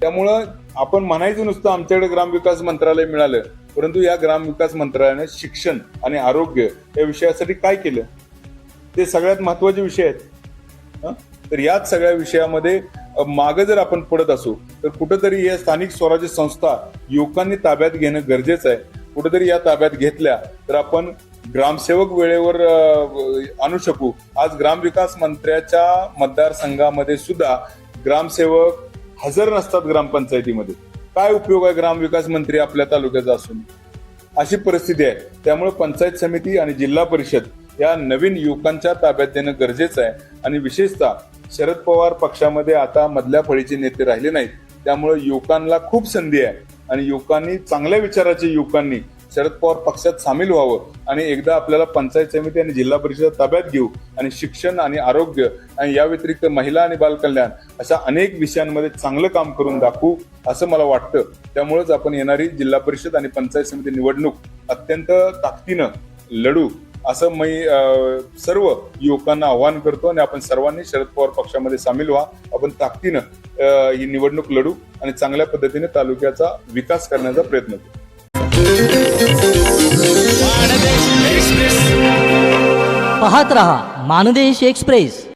त्यामुळं आपण म्हणायचं नुसतं आमच्याकडे ग्रामविकास मंत्रालय मिळालं परंतु या ग्रामविकास मंत्रालयाने शिक्षण आणि आरोग्य या विषयासाठी काय केलं? ते सगळ्यात महत्त्वाचे विषय आहेत. तर याच सगळ्या विषयामध्ये मागं जर आपण पडत असू तर कुठंतरी या स्थानिक स्वराज्य संस्था युवकांनी ताब्यात घेणं गरजेचं आहे. कुठेतरी या ताब्यात घेतल्या तर आपण ग्रामसेवक वेळेवर आणू शकू. आज ग्रामविकास मंत्र्याच्या मतदारसंघामध्ये सुद्धा ग्रामसेवक हजर नसतात ग्रामपंचायतीमध्ये. काय उपयोग आहे ग्रामविकास मंत्री आपल्या तालुक्याचा असून? अशी परिस्थिती आहे. त्यामुळे पंचायत समिती आणि जिल्हा परिषद या नवीन युवकांच्या ताब्यात देणं गरजेचं आहे. आणि विशेषतः शरद पवार पक्षामध्ये आता मधल्या फळीचे नेते राहिले नाहीत. त्यामुळे युवकांना खूप संधी आहे. आणि युवकांनी चांगल्या विचाराच्या युवकांनी शरद पवार पक्षात सामील व्हावं आणि एकदा आपल्याला पंचायत समिती आणि जिल्हा परिषद ताब्यात घेऊ आणि शिक्षण आणि आरोग्य आणि या व्यतिरिक्त महिला आणि बालकल्याण अशा अनेक विषयांमध्ये चांगलं काम करून दाखवू असं मला वाटतं. त्यामुळेच आपण येणारी जिल्हा परिषद आणि पंचायत समिती निवडणूक अत्यंत ताकदीनं लढू असं मी सर्व युवकांना आवाहन करतो आणि आपण सर्वांनी शरद पवार पक्षामध्ये सामील व्हा. आपण ताकदीनं ही निवडणूक लढू आणि चांगल्या पद्धतीने तालुक्याचा विकास करण्याचा प्रयत्न करू. पाहत रहा मानदेश एक्सप्रेस.